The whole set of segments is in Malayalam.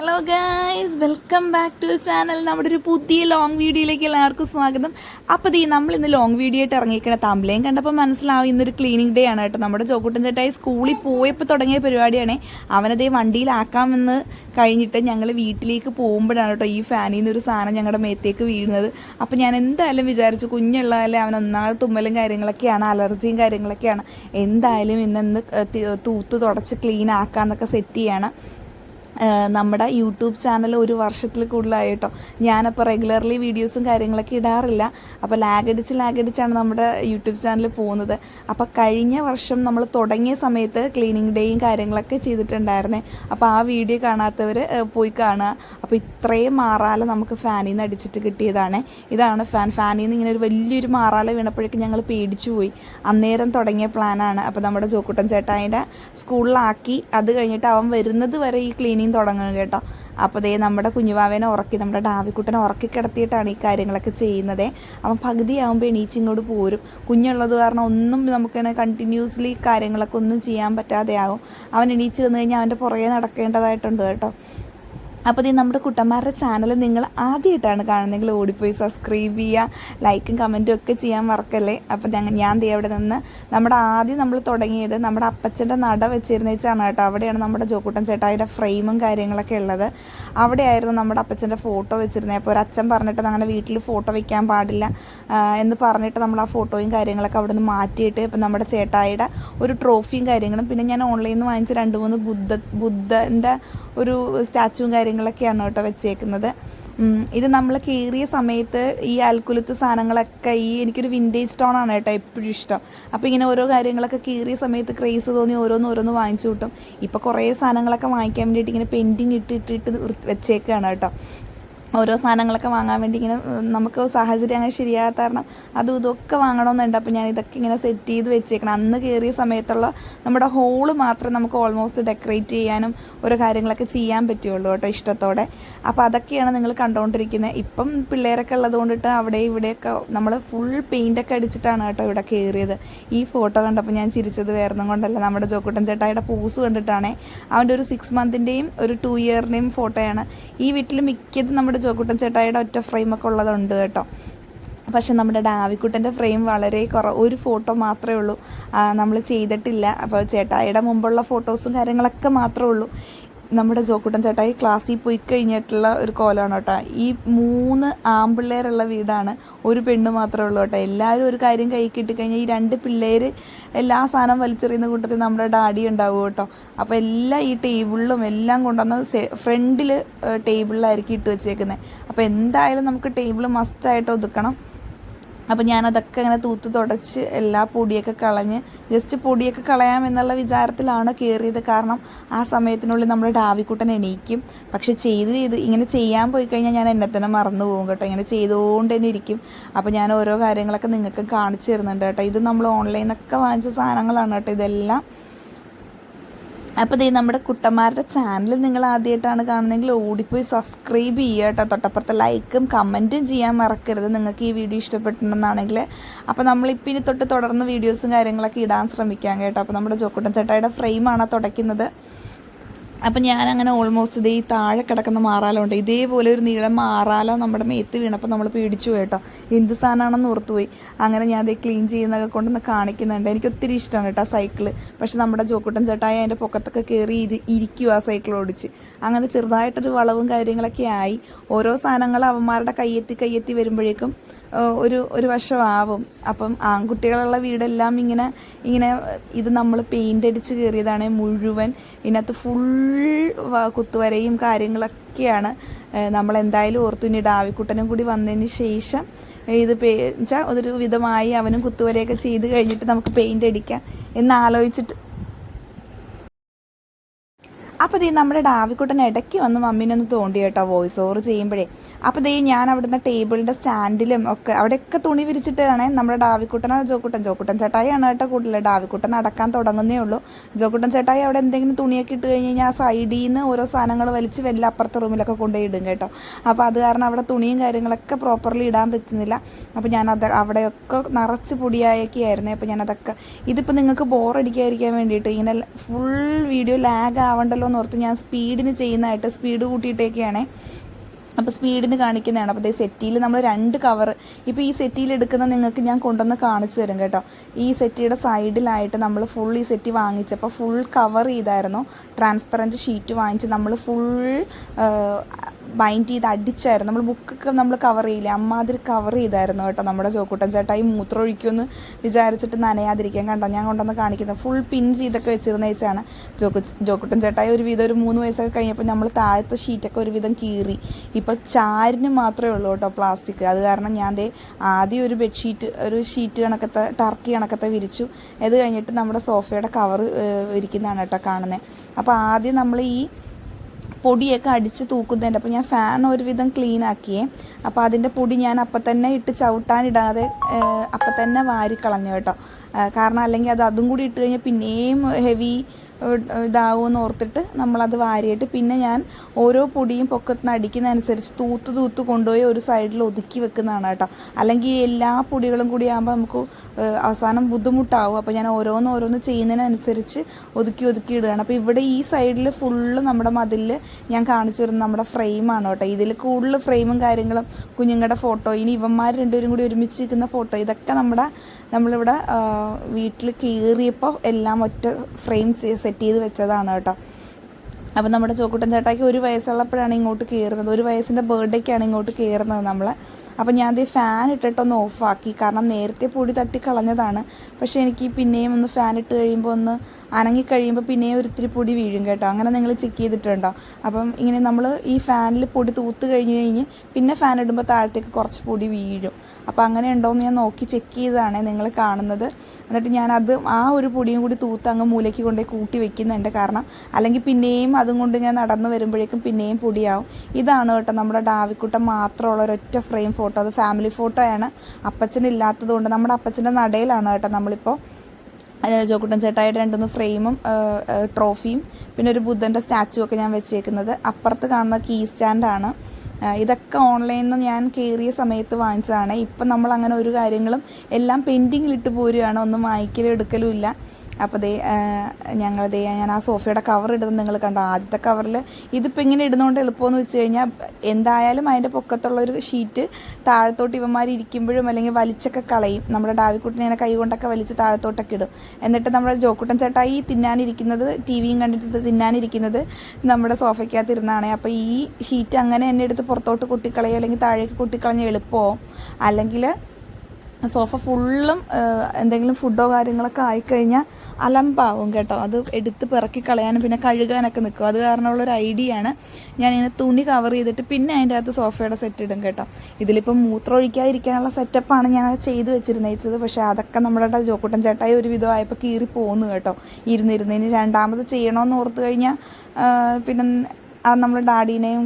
Hello guys welcome back to channel നമ്മുടെ ഒരു പുതിയ ലോങ് വീഡിയോയിലേക്ക് എല്ലാവർക്കും സ്വാഗതം. അപ്പോൾ ഈ നമ്മൾ ഇന്ന് ലോങ് വീഡിയോ ആയിട്ട് ഇറങ്ങിക്കണ തമ്പ്ലേയും കണ്ടപ്പോൾ മനസ്സിലാവും ഇന്നൊരു ക്ലീനിങ് ഡേ ആണ് കേട്ടോ. നമ്മുടെ ചോക്കൂട്ടൻ ചേട്ടായി സ്കൂളിൽ പോയപ്പോൾ തുടങ്ങിയ പരിപാടിയാണ്. അവനതേ വണ്ടിയിലാക്കാമെന്ന് കഴിഞ്ഞിട്ട് ഞങ്ങൾ വീട്ടിലേക്ക് പോകുമ്പോഴാണ് കേട്ടോ ഈ ഫാനിൽ നിന്നൊരു സാധനം ഞങ്ങളുടെ മേത്തേക്ക് വീഴുന്നത്. അപ്പോൾ ഞാൻ എന്തായാലും വിചാരിച്ചു കുഞ്ഞുള്ളതല്ലേ അവൻ ഒന്നാമത് തുമ്മലും കാര്യങ്ങളൊക്കെയാണ് അലർജിയും കാര്യങ്ങളൊക്കെയാണ്. എന്തായാലും ഇന്നെന്ന് തൂത്ത് തുടച്ച് ക്ലീൻ ആക്കാമെന്നൊക്കെ സെറ്റ് ചെയ്യാണ്. നമ്മുടെ യൂട്യൂബ് ചാനൽ ഒരു വർഷത്തിൽ കൂടുതലായി കേട്ടോ. ഞാനപ്പോൾ റെഗുലർലി വീഡിയോസും കാര്യങ്ങളൊക്കെ ഇടാറില്ല. അപ്പോൾ ലാഗടിച്ച് ലാഗടിച്ചാണ് നമ്മുടെ യൂട്യൂബ് ചാനൽ പോകുന്നത്. അപ്പോൾ കഴിഞ്ഞ വർഷം നമ്മൾ തുടങ്ങിയ സമയത്ത് ക്ലീനിങ് ഡേയും കാര്യങ്ങളൊക്കെ ചെയ്തിട്ടുണ്ടായിരുന്നേ. അപ്പോൾ ആ വീഡിയോ കാണാത്തവർ പോയി കാണുക. അപ്പോൾ ഇത്രയും മാറാല നമുക്ക് ഫാനിൽ നിന്ന് അടിച്ചിട്ട് കിട്ടിയതാണ്. ഇതാണ് ഫാൻ. ഫാനിൽ നിന്ന് ഇങ്ങനെ ഒരു വലിയൊരു മാറാല വീണപ്പോഴേക്കും ഞങ്ങൾ പേടിച്ചു പോയി. അന്നേരം തുടങ്ങിയ പ്ലാനാണ് അപ്പോൾ നമ്മുടെ ജോക്കുട്ടൻ ചേട്ടായിന്റെ സ്കൂളിലാക്കി. അത് കഴിഞ്ഞിട്ട് അവൻ വരുന്നത് വരെ ഈ ക്ലീനിങ് തുടങ്ങും കേട്ടോ. അപ്പോൾ ദേ നമ്മുടെ കുഞ്ഞുവാവേനെ ഉറക്കി നമ്മുടെ ഡാവിക്കുട്ടനെ ഉറക്കി കിടത്തിയിട്ടാണ് ഈ കാര്യങ്ങളൊക്കെ ചെയ്യുന്നത്. അവൻ പകുതിയാകുമ്പോൾ എണീച്ചിങ്ങോട്ട് പോരും. കുഞ്ഞുള്ളത് കാരണം ഒന്നും നമുക്കിങ്ങനെ കണ്ടിന്യൂസ്ലി കാര്യങ്ങളൊക്കെ ഒന്നും ചെയ്യാൻ പറ്റാതെ ആകും അവൻ എണീച്ച് വന്നു കഴിഞ്ഞാൽ അവന്റെ പുറകെ നടക്കേണ്ടതായിട്ടുണ്ട് കേട്ടോ. അപ്പോൾ ഇത് നമ്മുടെ കുട്ടന്മാരുടെ ചാനൽ നിങ്ങൾ ആദ്യമായിട്ടാണ് കാണുന്നതെങ്കിൽ ഓടിപ്പോയി സബ്സ്ക്രൈബ് ചെയ്യുക ലൈക്കും കമന്റും ഒക്കെ ചെയ്യാൻ മറക്കല്ലേ? അപ്പോൾ ഞങ്ങൾ ഞാൻ ദേ അവിടെ നിന്ന് നമ്മുടെ ആദ്യം നമ്മൾ തുടങ്ങിയത് നമ്മുടെ അപ്പച്ചന്റെ നട വെച്ചിരുന്ന വെച്ചാണ് കേട്ടോ. അവിടെയാണ് നമ്മുടെ ജോക്കൂട്ടൻ ചേട്ടായിയുടെ ഫ്രെയിമും കാര്യങ്ങളൊക്കെ ഉള്ളത്. അവിടെയായിരുന്നു നമ്മുടെ അപ്പച്ചന്റെ ഫോട്ടോ വെച്ചിരുന്നത് അപ്പോൾ ഒരു അച്ഛൻ പറഞ്ഞിട്ട് അങ്ങനെ വീട്ടിൽ ഫോട്ടോ വെക്കാൻ പാടില്ല എന്ന് പറഞ്ഞിട്ട് നമ്മൾ ആ ഫോട്ടോയും കാര്യങ്ങളൊക്കെ അവിടെ നിന്ന് മാറ്റിയിട്ട് ഇപ്പം നമ്മുടെ ചേട്ടായിയുടെ ഒരു ട്രോഫിയും കാര്യങ്ങളും പിന്നെ ഞാൻ ഓൺലൈനിൽ നിന്ന് വാങ്ങിച്ച രണ്ട് മൂന്ന് ബുദ്ധ ബുദ്ധന്റെ ഒരു സ്റ്റാച്ചുവും കാര്യങ്ങളൊക്കെയാണ് കേട്ടോ വെച്ചേക്കുന്നത്. ഇത് നമ്മൾ കീറിയ സമയത്ത് ഈ അൽക്കുലത്ത് സാധനങ്ങളൊക്കെ ഈ എനിക്കൊരു വിന്റേജ് ടോൺ ആണ് കേട്ടോ എപ്പോഴും ഇഷ്ടം. അപ്പോൾ ഇങ്ങനെ ഓരോ കാര്യങ്ങളൊക്കെ കീറിയ സമയത്ത് ക്രേസ് തോന്നി ഓരോന്ന് ഓരോന്ന് വാങ്ങിച്ചു കിട്ടും. ഇപ്പോൾ കുറേ സാധനങ്ങളൊക്കെ വാങ്ങിക്കാൻ വേണ്ടിയിട്ട് ഇങ്ങനെ പെൻഡിങ് ഇട്ടിട്ടിട്ട് വെച്ചേക്കുകയാണ് കേട്ടോ. ഓരോ സാധനങ്ങളൊക്കെ വാങ്ങാൻ വേണ്ടി ഇങ്ങനെ നമുക്ക് സാഹചര്യം അങ്ങനെ ശരിയാകാത്ത കാരണം അതും ഇതൊക്കെ വാങ്ങണമെന്നുണ്ട്. അപ്പോൾ ഞാൻ ഇതൊക്കെ ഇങ്ങനെ സെറ്റ് ചെയ്ത് വെച്ചേക്കണം. അന്ന് കയറിയ സമയത്തുള്ള നമ്മുടെ ഹോൾ മാത്രം നമുക്ക് ഓൾമോസ്റ്റ് ഡെക്കറേറ്റ് ചെയ്യാനും ഓരോ കാര്യങ്ങളൊക്കെ ചെയ്യാൻ പറ്റുള്ളൂ കേട്ടോ ഇഷ്ടത്തോടെ. അപ്പോൾ അതൊക്കെയാണ് നിങ്ങൾ കണ്ടുകൊണ്ടിരിക്കുന്നത് ഇപ്പം പിള്ളേരൊക്കെ ഉള്ളത് കൊണ്ടിട്ട് അവിടെ ഇവിടെയൊക്കെ നമ്മൾ ഫുൾ പെയിന്റൊക്കെ അടിച്ചിട്ടാണ് കേട്ടോ ഇവിടെ കയറിയത് ഈ ഫോട്ടോ കണ്ടപ്പോൾ ഞാൻ ചിരിച്ചത് വേറൊന്നും കൊണ്ടല്ല. നമ്മുടെ ജോക്കുട്ടൻ ചേട്ടായുടെ പൂസ് കണ്ടിട്ടാണേ. അവന്റെ ഒരു സിക്സ് മന്തിന്റെയും ഒരു ടു ഇയറിന്റെയും ഫോട്ടോയാണ് ഈ വീട്ടിൽ മിക്കതും നമ്മുടെ ജോക്കുട്ടൻ ചേട്ടായിയുടെ ഒറ്റ ഫ്രെയിമൊക്കെ ഉള്ളതുണ്ട് കേട്ടോ. പക്ഷെ നമ്മുടെ ഡാവിക്കുട്ടന്റെ ഫ്രെയിം വളരെ കുറ ഒരു ഫോട്ടോ മാത്രമേ ഉള്ളൂ. നമ്മൾ ചെയ്തിട്ടില്ല. അപ്പോൾ ചേട്ടായിയുടെ മുമ്പുള്ള ഫോട്ടോസും കാര്യങ്ങളൊക്കെ മാത്രമേ ഉള്ളൂ. നമ്മുടെ ജോക്കുട്ടൻ ചേട്ടായി ക്ലാസ്സിൽ പോയി കഴിഞ്ഞിട്ടുള്ള ഒരു കോലമാണ് കേട്ടോ. ഈ മൂന്ന് ആമ്പിള്ളേരുള്ള വീടാണ് ഒരു പെണ്ണ് മാത്രമേ ഉള്ളൂ കേട്ടോ. എല്ലാവരും ഒരു കാര്യം കൈ കിട്ടിക്കഴിഞ്ഞാൽ ഈ രണ്ട് പിള്ളേർ എല്ലാ സാധനം വലിച്ചെറിയുന്ന കൂട്ടത്തിൽ നമ്മുടെ ഡാഡി ഉണ്ടാവും കേട്ടോ. അപ്പോൾ എല്ലാം ഈ ടേബിളിലും എല്ലാം കൊണ്ടുവന്ന് ഫ്രണ്ടിൽ ടേബിളിലായിരിക്കും ഇട്ട് വെച്ചേക്കുന്നത് അപ്പോൾ എന്തായാലും നമുക്ക് ടേബിൾ മസ്റ്റായിട്ട് ഒതുക്കണം. അപ്പോൾ ഞാനതൊക്കെ ഇങ്ങനെ തൂത്ത് തുടച്ച് എല്ലാ പൊടിയൊക്കെ കളഞ്ഞ് ജസ്റ്റ് പൊടിയൊക്കെ കളയാം എന്നുള്ള വിചാരത്തിലാണ് കയറിയത് കാരണം ആ സമയത്തിനുള്ളിൽ നമ്മുടെ ഡാവിക്കുട്ടൻ എണീക്കും. പക്ഷെ ചെയ്ത് ചെയ്ത് ഇങ്ങനെ ചെയ്യാൻ പോയി കഴിഞ്ഞാൽ ഞാൻ എന്നെ തന്നെ മറന്നു പോകും കേട്ടോ. ഇങ്ങനെ ചെയ്തുകൊണ്ട് തന്നെ ഇരിക്കും. അപ്പോൾ ഞാൻ ഓരോ കാര്യങ്ങളൊക്കെ നിങ്ങൾക്ക് കാണിച്ചു തരുന്നുണ്ട് കേട്ടോ. ഇത് നമ്മൾ ഓൺലൈനിൽ നിന്നൊക്കെ വാങ്ങിച്ച സാധനങ്ങളാണ് കേട്ടോ ഇതെല്ലാം. അപ്പോൾ ഈ നമ്മുടെ കുട്ടന്മാരുടെ ചാനൽ നിങ്ങൾ ആദ്യമായിട്ടാണ് കാണുന്നതെങ്കിൽ ഓടിപ്പോയി സബ്സ്ക്രൈബ് ചെയ്യുക കേട്ടോ. തൊട്ടപ്പുറത്തെ ലൈക്കും കമന്റും ചെയ്യാൻ മറക്കരുത്. നിങ്ങൾക്ക് ഈ വീഡിയോ ഇഷ്ടപ്പെട്ടിട്ടുണ്ടെന്നാണെങ്കിൽ. അപ്പോൾ നമ്മളിപ്പോൾ ഇനി തൊട്ട് തുടർന്ന് വീഡിയോസും കാര്യങ്ങളൊക്കെ ഇടാൻ ശ്രമിക്കാം കേട്ടോ. അപ്പോൾ നമ്മുടെ ജോക്കുട്ടൻ ചേട്ടായുടെ ഫ്രെയിമാണ് തുടയ്ക്കുന്നത്. അപ്പം ഞാനങ്ങനെ ഓൾമോസ്റ്റ് ഇതേ ഈ താഴെ കിടക്കുന്ന മാറാലുണ്ട്. ഇതേപോലെ ഒരു നീളം മാറാല നമ്മുടെ മേത്ത് വീണപ്പോൾ നമ്മൾ പേടിച്ചു കേട്ടോ. എന്ത് സാധനമാണെന്ന് ഓർത്തുപോയി അങ്ങനെ ഞാൻ അതേ ക്ലീൻ ചെയ്യുന്നതൊക്കെ കൊണ്ടൊന്ന് കാണിക്കുന്നുണ്ട്. എനിക്ക് ഒത്തിരി ഇഷ്ടമാണ് കേട്ടോ സൈക്കിൾ പക്ഷെ നമ്മുടെ ജോക്കുട്ടൻ ചേട്ടായി അതിന്റെ പൊക്കത്തൊക്കെ കയറി ഇരി ഇരിക്കുക ആ സൈക്കിൾ ഓടിച്ച്. അങ്ങനെ ചെറുതായിട്ടൊരു വളവും കാര്യങ്ങളൊക്കെ ആയി. ഓരോ സാധനങ്ങൾ അവന്മാരുടെ കയ്യെത്തി കയ്യെത്തി വരുമ്പോഴേക്കും ഒരു ഒരു വശമാവും. അപ്പം ആൺകുട്ടികളുള്ള വീടെല്ലാം ഇങ്ങനെ ഇങ്ങനെ ഇത് നമ്മൾ പെയിന്റ് അടിച്ച് കയറിയതാണ് മുഴുവൻ. ഇതിനകത്ത് ഫുൾ കുത്തുവരയും കാര്യങ്ങളൊക്കെയാണ്. നമ്മൾ എന്തായാലും ഓർത്തു ഇനി ഡാവിക്കുട്ടനും കൂടി വന്നതിന് ശേഷം ഇത് പേ വെച്ചാൽ ഒരു വിധമായി അവനും കുത്തുവരയൊക്കെ ചെയ്ത് കഴിഞ്ഞിട്ട് നമുക്ക് പെയിന്റ് അടിക്കാം. എന്ന് ആലോചിച്ചിട്ട് അപ്പോൾ ദേ നമ്മുടെ ഡാവിക്കുട്ടൻ ഇടയ്ക്ക് വന്ന് മമ്മീനെ ഒന്ന് തോണ്ടി കേട്ടോ വോയിസ് ഓവർ ചെയ്യുമ്പോഴേ. അപ്പോൾ ദേ ഞാൻ അവിടുന്ന് ടേബിളിന്റെ സ്റ്റാൻഡിലും ഒക്കെ അവിടെയൊക്കെ തുണി വിരിച്ചിട്ടാണ് നമ്മുടെ ഡാവിക്കുട്ടൻ ജോക്കുട്ടൻ. ജോക്കുട്ടൻ ചേട്ടായിയാണ് കേട്ടോ കൂടുതൽ ഡാവിക്കുട്ടൻ നടക്കാൻ തുടങ്ങുന്നേ ഉള്ളൂ. ജോക്കുട്ടൻ ചേട്ടായി അവിടെ എന്തെങ്കിലും തുണിയൊക്കെ ഇട്ട് കഴിഞ്ഞ് കഴിഞ്ഞാൽ സൈഡിൽ നിന്ന് ഓരോ സാധനങ്ങൾ വലിച്ച് വല്ല അപ്പുറത്തെ റൂമിലൊക്കെ കൊണ്ടുപോയി ഇടും കേട്ടോ. അപ്പോൾ അത് കാരണം അവിടെ തുണിയും കാര്യങ്ങളൊക്കെ പ്രോപ്പർലി ഇടാൻ പറ്റുന്നില്ല. അപ്പോൾ ഞാനത് അവിടെയൊക്കെ നിറച്ച് പൊടിയായൊക്കെ ആയിരുന്നു. അപ്പോൾ ഞാനതൊക്കെ ഇതിപ്പോൾ നിങ്ങൾക്ക് ബോറടിക്കാതിരിക്കാൻ വേണ്ടിയിട്ട് ഇങ്ങനെ ഫുൾ വീഡിയോ ലാഗ് ആവണ്ടല്ലോ എന്ന് ഓർത്ത് ഞാൻ സ്പീഡിന് ചെയ്യുന്നതായിട്ട് സ്പീഡ് കൂട്ടിയിട്ടേക്കെയാണേ അപ്പോൾ സ്പീഡിന് കാണിക്കുന്നതാണ്. അപ്പോൾ ഈ സെറ്റിയിൽ നമ്മൾ രണ്ട് കവർ ഇപ്പോൾ ഈ സെറ്റിയിൽ എടുക്കുന്ന നിങ്ങൾക്ക് ഞാൻ കൊണ്ടുവന്ന് കാണിച്ചു തരും കേട്ടോ. ഈ സെറ്റിയുടെ സൈഡിലായിട്ട് നമ്മൾ ഫുൾ ഈ സെറ്റി വാങ്ങിച്ചപ്പോൾ ഫുൾ കവർ ചെയ്തായിരുന്നു. ട്രാൻസ്പെറന്റ് ഷീറ്റ് വാങ്ങിച്ച് നമ്മൾ ഫുൾ ബൈൻഡ് ചെയ്ത് അടിച്ചായിരുന്നു. നമ്മൾ ബുക്കൊക്കെ നമ്മൾ കവർ ചെയ്യില്ലേ? അമ്മാതിരി കവർ ചെയ്തായിരുന്നു കേട്ടോ നമ്മുടെ ചോക്കൂട്ടൻ ചേട്ടായി മൂത്രം ഒഴിക്കുമെന്ന് വിചാരിച്ചിട്ട് നനയാതിരിക്കാൻ കണ്ടോ? ഞാൻ കൊണ്ടുവന്ന് കാണിക്കുന്നത് ഫുൾ പിൻ ചെയ്തൊക്കെ വെച്ചിരുന്ന വെച്ചാണ് ജോക്കു ജോക്കുട്ടൻ ചേട്ടായി ഒരു വിധം ഒരു മൂന്ന് വയസ്സൊക്കെ കഴിഞ്ഞപ്പോൾ നമ്മൾ താഴത്തെ ഷീറ്റൊക്കെ ഒരുവിധം കീറി. ഇപ്പോൾ ചാരിന് മാത്രമേ ഉള്ളൂ കേട്ടോ പ്ലാസ്റ്റിക് അത് കാരണം ഞാൻ ദേ ആദ്യം ഒരു ബെഡ്ഷീറ്റ് ഒരു ഷീറ്റ് കണക്കത്തെ ടർക്കി കണക്കത്തെ വിരിച്ചു. അത് കഴിഞ്ഞിട്ട് നമ്മുടെ സോഫയുടെ കവർ ഇരിക്കുന്നതാണ് കേട്ടോ കാണുന്നത് അപ്പോൾ ആദ്യം നമ്മൾ ഈ പൊടിയൊക്കെ അടിച്ച് തൂക്കുന്നതിന്റെ. അപ്പോൾ ഞാൻ ഫാൻ ഒരുവിധം ക്ലീൻ ആക്കിയേ. അപ്പോൾ അതിന്റെ പൊടി ഞാൻ അപ്പം തന്നെ ഇട്ട് ചവിട്ടാനിടാതെ അപ്പം തന്നെ വാരിക്കളഞ്ഞു കേട്ടോ. കാരണം അല്ലെങ്കിൽ അത് അതും കൂടി ഇട്ട് കഴിഞ്ഞാൽ പിന്നെയും ഹെവി ഇതാവുമെന്ന് ഓർത്തിട്ട് നമ്മളത് വാരിയിട്ട് പിന്നെ ഞാൻ ഓരോ പൊടിയും പൊക്കത്തിന് അടിക്കുന്നതനുസരിച്ച് തൂത്ത് തൂത്ത് കൊണ്ടുപോയി ഒരു സൈഡിൽ ഒതുക്കി വെക്കുന്നതാണ് കേട്ടോ. അല്ലെങ്കിൽ എല്ലാ പൊടികളും കൂടി ആകുമ്പോൾ നമുക്ക് അവസാനം ബുദ്ധിമുട്ടാവും. അപ്പോൾ ഞാൻ ഓരോന്ന് ഓരോന്ന് ചെയ്യുന്നതിനനുസരിച്ച് ഒതുക്കി ഒതുക്കി ഇടുകയാണ്. അപ്പോൾ ഇവിടെ ഈ സൈഡിൽ ഫുള്ള് നമ്മുടെ മതിലിൽ ഞാൻ കാണിച്ചു വരുന്നത് നമ്മുടെ ഫ്രെയിമാണ് കേട്ടോ. ഇതിൽ കൂടുതൽ ഫ്രെയിമും കാര്യങ്ങളും കുഞ്ഞുങ്ങളുടെ ഫോട്ടോ ഇനി ഇവന്മാർ രണ്ടുപേരും കൂടി ഒരുമിച്ച് നിൽക്കുന്ന ഫോട്ടോ ഇതൊക്കെ നമ്മുടെ നമ്മളിവിടെ വീട്ടിൽ കീറിയപ്പോൾ എല്ലാം ഒറ്റ ഫ്രെയിം സെറ്റ് ചെയ്ത് വെച്ചതാണ് കേട്ടോ. അപ്പം നമ്മുടെ ചോക്കുട്ടൻ ചേട്ടായിക്ക് ഒരു വയസ്സുള്ളപ്പോഴാണ് ഇങ്ങോട്ട് കയറുന്നത് ഒരു വയസ്സിന്റെ ബർത്ത്ഡേക്കാണ് ഇങ്ങോട്ട് കയറുന്നത് നമ്മൾ അപ്പം ഞാൻ അത് ഫാൻ ഇട്ടിട്ടൊന്ന് ഓഫാക്കി കാരണം നേരത്തെ പൊടി തട്ടി കളഞ്ഞതാണ്. പക്ഷേ എനിക്ക് പിന്നെയും ഒന്ന് ഫാൻ ഇട്ട് കഴിയുമ്പോൾ ഒന്ന് അനങ്ങി കഴിയുമ്പോൾ പിന്നെയും ഒരിത്തിരി പൊടി വീഴും കേട്ടോ. അങ്ങനെ നിങ്ങൾ ചെക്ക് ചെയ്തിട്ടുണ്ടോ? അപ്പം ഇങ്ങനെ നമ്മൾ ഈ ഫാനിൽ പൊടി തൂത്ത് കഴിഞ്ഞ് കഴിഞ്ഞ് പിന്നെ ഫാൻ ഇടുമ്പോൾ താഴത്തേക്ക് കുറച്ച് പൊടി വീഴും. അപ്പോൾ അങ്ങനെ ഉണ്ടോയെന്ന് ഞാൻ നോക്കി ചെക്ക് ചെയ്തതാണ് നിങ്ങൾ കാണുന്നത്. എന്നിട്ട് ഞാൻ അത് ആ ഒരു പൊടിയും കൂടി തൂത്ത് അങ്ങ് മൂലയ്ക്ക് കൊണ്ടുപോയി കൂട്ടി വെക്കുന്നുണ്ട്. കാരണം അല്ലെങ്കിൽ പിന്നെയും അതും കൊണ്ട് ഞാൻ നടന്നു വരുമ്പോഴേക്കും പിന്നെയും പൊടിയാവും. ഇതാണ് കേട്ടോ നമ്മുടെ ഡാവിക്കുട്ടം മാത്രമുള്ള ഒരൊറ്റ ഫ്രെയിം ഫോട്ടോ. അത് ഫാമിലി ഫോട്ടോയാണ് അപ്പച്ചനില്ലാത്തത് കൊണ്ട് നമ്മുടെ അപ്പച്ചന്റെ നടയിലാണ് കേട്ടോ നമ്മളിപ്പോൾ ജോക്കുട്ടൻ ചേട്ടായിട്ട് രണ്ടുമൂന്ന് ഫ്രെയിമും ട്രോഫിയും പിന്നെ ഒരു ബുദ്ധന്റെ സ്റ്റാച്ചു ഒക്കെ ഞാൻ വെച്ചേക്കുന്നത്. അപ്പുറത്ത് കാണുന്ന കീ സ്റ്റാൻഡാണ്. ഇതൊക്കെ ഓൺലൈനിൽ നിന്ന് ഞാൻ കയറിയ സമയത്ത് വാങ്ങിച്ചതാണ്. ഇപ്പം നമ്മൾ അങ്ങനെ ഒരു കാര്യങ്ങളും എല്ലാം പെൻഡിങ്ങിലിട്ട് പോരുകയാണ് ഒന്നും വാങ്ങിക്കലും എടുക്കലും ഇല്ല. അപ്പോൾ ദേ ഞങ്ങൾ ദേ ഞാൻ ആ സോഫയുടെ കവർ ഇടുന്നത് നിങ്ങൾ കണ്ട? ആദ്യത്തെ കവറിൽ ഇതിപ്പോൾ ഇങ്ങനെ ഇടുന്നതുകൊണ്ട് എളുപ്പമെന്ന് വെച്ച് കഴിഞ്ഞാൽ എന്തായാലും അതിന്റെ പൊക്കത്തുള്ളൊരു ഷീറ്റ് താഴത്തോട്ട് ഇവന്മാർ ഇരിക്കുമ്പോഴും അല്ലെങ്കിൽ വലിച്ചൊക്കെ കളയും. നമ്മുടെ ഡാവിക്കുട്ടിനെ ഇങ്ങനെ കൈ കൊണ്ടൊക്കെ വലിച്ച് താഴത്തോട്ടൊക്കെ ഇടും. എന്നിട്ട് നമ്മുടെ ജോക്കുട്ടൻ ചേട്ടായി തിന്നാനിരിക്കുന്നത് ടി വിയും കണ്ടിട്ട് തിന്നാനിരിക്കുന്നത് നമ്മുടെ സോഫയ്ക്കകത്ത് ഇരുന്നാണ് അപ്പോൾ ഈ ഷീറ്റ് അങ്ങനെ എന്നെ എടുത്ത് പുറത്തോട്ട് കുട്ടിക്കളയോ അല്ലെങ്കിൽ താഴേക്ക് കൊട്ടിക്കളഞ്ഞ് എളുപ്പമോ അല്ലെങ്കിൽ സോഫ ഫുള്ളും എന്തെങ്കിലും ഫുഡോ കാര്യങ്ങളൊക്കെ ആയിക്കഴിഞ്ഞാൽ അലമ്പാവും കേട്ടോ. അത് എടുത്ത് പിറക്കി കളയാനും പിന്നെ കഴുകാനൊക്കെ നിൽക്കും. അത് കാരണമുള്ളൊരു ഐഡിയ ആണ്. ഞാൻ ഇതിനെ തുണി കവർ ചെയ്തിട്ട് പിന്നെ അതിന്റെ അകത്ത് സോഫയുടെ സെറ്റ് ഇടും കേട്ടോ. ഇതിലിപ്പം മൂത്രം ഒഴിക്കാതിരിക്കാനുള്ള സെറ്റപ്പാണ് ഞാൻ ചെയ്ത് വെച്ചിരുന്നേച്ചത് പക്ഷേ അതൊക്കെ നമ്മളുടെ ജോക്കുട്ടൻ ചേട്ടായി ഒരു വിധം ആയപ്പോൾ കീറി പോന്നു കേട്ടോ. ഇരുന്നിരുന്നതിന് രണ്ടാമത് ചെയ്യണമെന്ന് ഓർത്ത് കഴിഞ്ഞാൽ പിന്നെ അത് നമ്മൾ ഡാഡീനെയും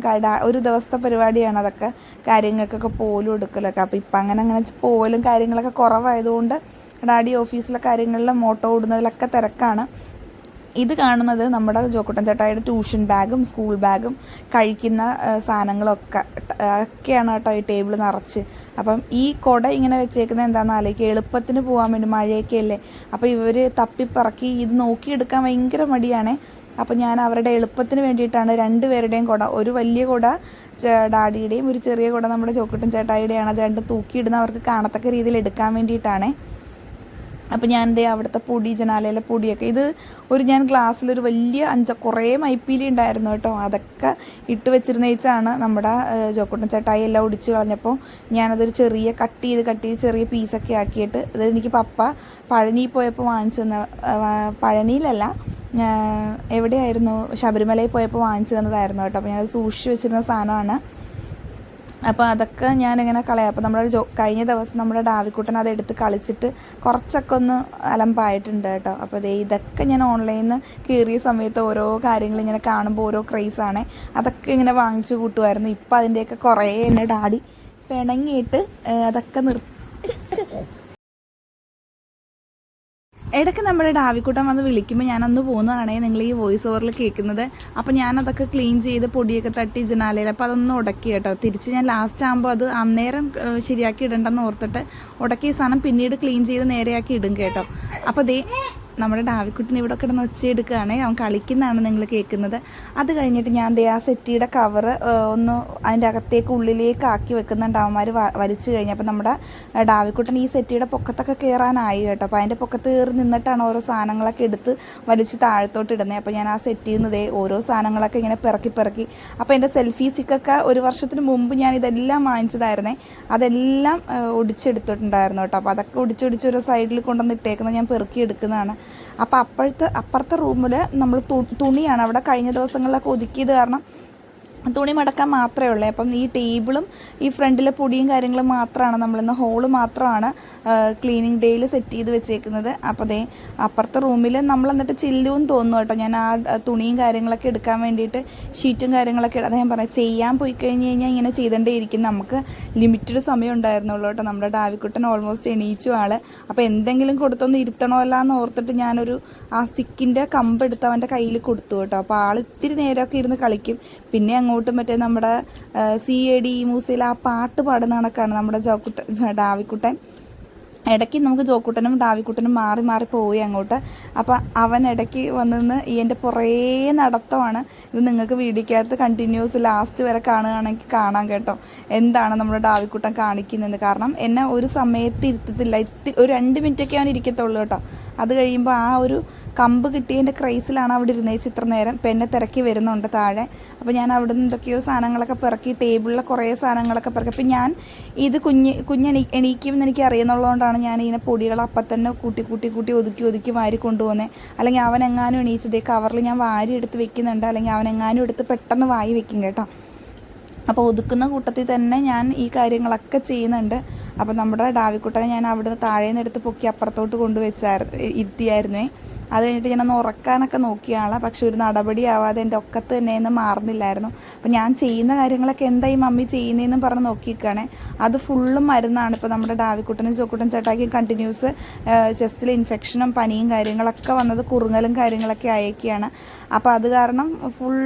ഒരു ദിവസത്തെ പരിപാടിയാണ് അതൊക്കെ. കാര്യങ്ങൾക്കൊക്കെ പോലും എടുക്കലൊക്കെ. അപ്പോൾ ഇപ്പം അങ്ങനെ അങ്ങനെ പോലും കാര്യങ്ങളൊക്കെ കുറവായതുകൊണ്ട് ഡാഡി ഓഫീസിലെ കാര്യങ്ങളിലും മോട്ടോ ഓടുന്നതിലൊക്കെ തിരക്കാണ്. ഇത് കാണുന്നത് നമ്മുടെ ജോക്കുട്ടൻ ചേട്ടായുടെ ട്യൂഷൻ ബാഗും സ്കൂൾ ബാഗും കഴിക്കുന്ന സാധനങ്ങളൊക്കെ ഒക്കെയാണ് കേട്ടോ ഈ ടേബിൾ നിറച്ച്. അപ്പം ഈ കൊട ഇങ്ങനെ വെച്ചേക്കുന്നത് എന്താണെന്ന് ആലോചിക്കുക എളുപ്പത്തിന് പോകാൻ വേണ്ടി മഴയൊക്കെ അല്ലേ? അപ്പോൾ ഇവർ തപ്പിപ്പറക്കി ഇത് നോക്കിയെടുക്കാൻ ഭയങ്കര മടിയാണേ. അപ്പം ഞാൻ അവരുടെ എളുപ്പത്തിന് വേണ്ടിയിട്ടാണ് രണ്ടുപേരുടെയും കുട. ഒരു വലിയ കുട ഡാഡിയുടെയും ഒരു ചെറിയ കുട നമ്മുടെ ചോക്കുട്ടൻ ചേട്ടായിയുടെയാണ്. അത് രണ്ട് തൂക്കിയിടുന്ന അവർക്ക് കാണത്തക്ക രീതിയിൽ എടുക്കാൻ വേണ്ടിയിട്ടാണേ. അപ്പോൾ ഞാൻ എന്റെ അവിടുത്തെ പൊടി ജനാലയിലെ പൊടിയൊക്കെ. ഇത് ഒരു ഞാൻ ഗ്ലാസ്സിലൊരു വലിയ അഞ്ച കുറേ മൈപ്പീലി ഉണ്ടായിരുന്നു കേട്ടോ. അതൊക്കെ ഇട്ട് വെച്ചിരുന്നേച്ചാണ് നമ്മുടെ ജോക്കൂട്ടൻ ചേട്ടായി എല്ലാം ഒടിച്ച് കളഞ്ഞപ്പോൾ ഞാനതൊരു ചെറിയ കട്ട് ചെയ്ത് കട്ട് ചെയ്ത് ചെറിയ പീസൊക്കെ ആക്കിയിട്ട് ഇത് എനിക്ക് പപ്പ പഴനി പോയപ്പോൾ വാങ്ങിച്ചു തന്ന പഴനിയിലല്ല എവിടെയായിരുന്നു? ശബരിമലയിൽ പോയപ്പോൾ വാങ്ങിച്ചു തന്നതായിരുന്നു കേട്ടോ. അപ്പോൾ ഞാനത് സൂക്ഷിച്ച് വെച്ചിരുന്ന സാധനമാണ്. അപ്പോൾ അതൊക്കെ ഞാനിങ്ങനെ കളയാം. അപ്പോൾ നമ്മുടെ ജോ കഴിഞ്ഞ ദിവസം നമ്മുടെ ഡാവിക്കുട്ടൻ അത് എടുത്ത് കളിച്ചിട്ട് കുറച്ചൊക്കെ ഒന്ന് അലമ്പായിട്ടുണ്ട് കേട്ടോ. അപ്പോൾ ദേ ഇതൊക്കെ ഞാൻ ഓൺലൈനിൽ നിന്ന് കയറിയ സമയത്ത് ഓരോ കാര്യങ്ങൾ ഇങ്ങനെ കാണുമ്പോൾ ഓരോ ക്രൈസാണ് അതൊക്കെ ഇങ്ങനെ വാങ്ങിച്ചു കൂട്ടുമായിരുന്നു. ഇപ്പോൾ അതിന്റെയൊക്കെ കുറേ എന്നെ ഡാഡി പിണങ്ങിയിട്ട് അതൊക്കെ നിർ ഇടയ്ക്ക് നമ്മുടെ ഡാവിക്കൂട്ടം വന്ന് വിളിക്കുമ്പോൾ ഞാൻ അന്ന് പോകുന്നതാണേ നിങ്ങൾ ഈ വോയിസ് ഓവറിൽ കേൾക്കുന്നത്. അപ്പോൾ ഞാനതൊക്കെ ക്ലീൻ ചെയ്ത് പൊടിയൊക്കെ തട്ടി ജനാലയിൽ അപ്പോൾ അതൊന്ന് ഉടക്കി കേട്ടോ. തിരിച്ച് ഞാൻ ലാസ്റ്റ് ആകുമ്പോൾ അത് അന്നേരം ശരിയാക്കി ഇടണ്ടെന്ന് ഓർത്തിട്ട് ഉടക്കിയ സാധനം പിന്നീട് ക്ലീൻ ചെയ്ത് നേരെയാക്കി ഇടും കേട്ടോ. അപ്പോൾ ദേ നമ്മുടെ ഡാവിക്കുട്ടിന് ഇവിടെ കിടന്ന് ഒച്ചയെടുക്കുകയാണ്. അവൻ കളിക്കുന്നതാണ് നിങ്ങൾ കേൾക്കുന്നത്. അത് കഴിഞ്ഞിട്ട് ഞാൻ ദേ ആ സെറ്റിയുടെ കവറ് ഒന്ന് അതിന്റെ അകത്തേക്ക് ഉള്ളിലേക്ക് ആക്കി വെക്കുന്നുണ്ട്. അവന്മാർ വലിച്ചു കഴിഞ്ഞപ്പോൾ നമ്മുടെ ഡാവിക്കുട്ടൻ ഈ സെറ്റിയുടെ പൊക്കത്തൊക്കെ കയറാനായി കേട്ടോ. അപ്പോൾ അതിന്റെ പൊക്കത്ത് കയറി നിന്നിട്ടാണ് ഓരോ സാധനങ്ങളൊക്കെ എടുത്ത് വലിച്ച് താഴത്തോട്ട് ഇടുന്നത്. അപ്പോൾ ഞാൻ ആ സെറ്റിൽ നിന്ന് ദേ ഓരോ സാധനങ്ങളൊക്കെ ഇങ്ങനെ പിറക്കി പിറക്കി. അപ്പോൾ എന്റെ സെൽഫി സ്റ്റിക്കൊക്കെ ഒരു വർഷത്തിന് മുമ്പ് ഞാൻ ഇതെല്ലാം വാങ്ങിച്ചതായിരുന്നേ. അതെല്ലാം ഒടിച്ചെടുത്തിട്ടുണ്ടായിരുന്നു കേട്ടോ. അപ്പോൾ അതൊക്കെ ഒടിച്ചൊടിച്ച് ഒരു സൈഡിൽ കൊണ്ടുവന്ന് ഇട്ടേക്കുന്നത് ഞാൻ പെറുക്കി എടുക്കുന്നതാണ്. അപ്പോൾ അപ്പോഴത്തെ അപ്പുറത്തെ റൂമിൽ നമ്മൾ തുണിയാണ് അവിടെ കഴിഞ്ഞ ദിവസങ്ങളിലൊക്കെ ഒതുക്കിയത്. കാരണം തുണി മടക്കാൻ മാത്രമേ ഉള്ളൂ. അപ്പം ഈ ടേബിളും ഈ ഫ്രണ്ടിലെ പൊടിയും കാര്യങ്ങളും മാത്രമാണ്. നമ്മളിന്ന് ഹോൾ മാത്രമാണ് ക്ലീനിങ് ഡേയിൽ സെറ്റ് ചെയ്ത് വെച്ചേക്കുന്നത്. അപ്പോൾ അതേ അപ്പുറത്തെ റൂമിൽ നമ്മൾ എന്നിട്ട് ചില്ലുവും തോന്നുന്നു കേട്ടോ. ഞാൻ ആ തുണിയും കാര്യങ്ങളൊക്കെ എടുക്കാൻ വേണ്ടിയിട്ട് ഷീറ്റും കാര്യങ്ങളൊക്കെ അതെ ഞാൻ പറയാം ചെയ്യാൻ പോയി കഴിഞ്ഞ് കഴിഞ്ഞാൽ ഇങ്ങനെ ചെയ്തേണ്ടേ ഇരിക്കും. നമുക്ക് ലിമിറ്റഡ് സമയം ഉണ്ടായിരുന്നുള്ളൂ കേട്ടോ. നമ്മുടെ ഡാവിക്കുട്ടൻ ഓൾമോസ്റ്റ് എണീച്ചു ആൾ. അപ്പോൾ എന്തെങ്കിലും കൊടുത്തൊന്ന് ഇരുത്തണമല്ല എന്ന് ഓർത്തിട്ട് ഞാനൊരു ആ സ്റ്റിക്കിന്റെ കമ്പ് എടുത്ത് അവന്റെ കയ്യിൽ കൊടുത്തു കേട്ടോ. അപ്പോൾ ആൾ ഇത്തിരി നേരമൊക്കെ ഇരുന്ന് കളിക്കും. പിന്നെ അങ്ങോട്ട് മറ്റേ നമ്മുടെ സി എ ഡി മൂസയിൽ ആ പാട്ട് പാടുന്ന കണക്കാണ് നമ്മുടെ ജോക്കുട്ടൻ ഡാവിക്കുട്ടൻ. ഇടയ്ക്ക് നമുക്ക് ജോക്കുട്ടനും ഡാവിക്കുട്ടനും മാറി മാറി പോയി അങ്ങോട്ട്. അപ്പോൾ അവൻ ഇടയ്ക്ക് വന്നിന്ന് എന്റെ പുറേ നടത്തമാണ്. ഇത് നിങ്ങൾക്ക് വീഡിയോക്കകത്ത് കണ്ടിന്യൂസ് ലാസ്റ്റ് വരെ കാണുകയാണെങ്കിൽ കാണാൻ കേട്ടോ. എന്താണ് നമ്മുടെ ഡാവിക്കുട്ടൻ കാണിക്കുന്നത് കാരണം എന്നെ ഒരു സമയത്ത് ഇരുത്തത്തില്ല. ഇത്തി ഒരു രണ്ട് മിനിറ്റൊക്കെ അവൻ ഇരിക്കത്തുള്ളൂ കേട്ടോ. അത് കഴിയുമ്പോൾ ആ ഒരു കമ്പ് കിട്ടിയതിന്റെ ക്രൈസിലാണ് അവിടെ ഇരുന്നത്. ചിത്ര നേരം പെന്നെ തിരക്കി വരുന്നുണ്ട് താഴെ. അപ്പോൾ ഞാൻ അവിടെ നിന്ന് എന്തൊക്കെയോ സാധനങ്ങളൊക്കെ പിറക്കി ടേബിളിലെ കുറേ സാധനങ്ങളൊക്കെ പിറക്കി. അപ്പം ഞാൻ ഇത് കുഞ്ഞ് കുഞ്ഞ് എണീ എണീക്കുമെന്ന് എനിക്ക് അറിയുന്നുള്ളതുകൊണ്ടാണ് ഞാൻ ഇങ്ങനെ പൊടികൾ അപ്പം തന്നെ കൂട്ടി കൂട്ടി കൂട്ടി ഒതുക്കി ഒതുക്കി വാരി കൊണ്ടുപോകുന്നത് അല്ലെങ്കിൽ അവൻ എങ്ങാനും എണീച്ചത് കവറിൽ ഞാൻ വാരി എടുത്ത് വെക്കുന്നുണ്ട്. അല്ലെങ്കിൽ അവൻ എങ്ങാനും എടുത്ത് പെട്ടെന്ന് വായി വെക്കും കേട്ടോ. അപ്പോൾ ഒതുക്കുന്ന കൂട്ടത്തിൽ തന്നെ ഞാൻ ഈ കാര്യങ്ങളൊക്കെ ചെയ്യുന്നുണ്ട്. അപ്പോൾ നമ്മുടെ ഡാവിക്കുട്ടനെ ഞാൻ അവിടുന്ന് താഴേന്ന് എടുത്ത് പൊക്കി അപ്പുറത്തോട്ട് കൊണ്ടുവച്ചായിരുന്നു ഇരുത്തിയായിരുന്നേ. അത് കഴിഞ്ഞിട്ട് ഞാനൊന്ന് ഉറക്കാനൊക്കെ നോക്കിയ ആളാണ് പക്ഷെ ഒരു നടപടി ആവാതെ എന്റെ ഒക്കത്ത് തന്നെ നിന്ന് മാറുന്നില്ലായിരുന്നു. അപ്പം ഞാൻ ചെയ്യുന്ന കാര്യങ്ങളൊക്കെ എന്തായി മമ്മി ചെയ്യുന്നതെന്നും പറഞ്ഞ് നോക്കിയിരിക്കുകയാണെ. അത് ഫുള്ളും മരുന്നാണ്. ഇപ്പോൾ നമ്മുടെ ഡാവിക്കുട്ടനും ചോക്കുട്ടൻ ചേട്ടാക്കി കണ്ടിന്യൂസ് ചെസ്റ്റിൽ ഇൻഫെക്ഷനും പനിയും കാര്യങ്ങളൊക്കെ വന്നത് കുറുങ്ങലും കാര്യങ്ങളൊക്കെ അയക്കുകയാണ് അപ്പോൾ അത് കാരണം ഫുൾ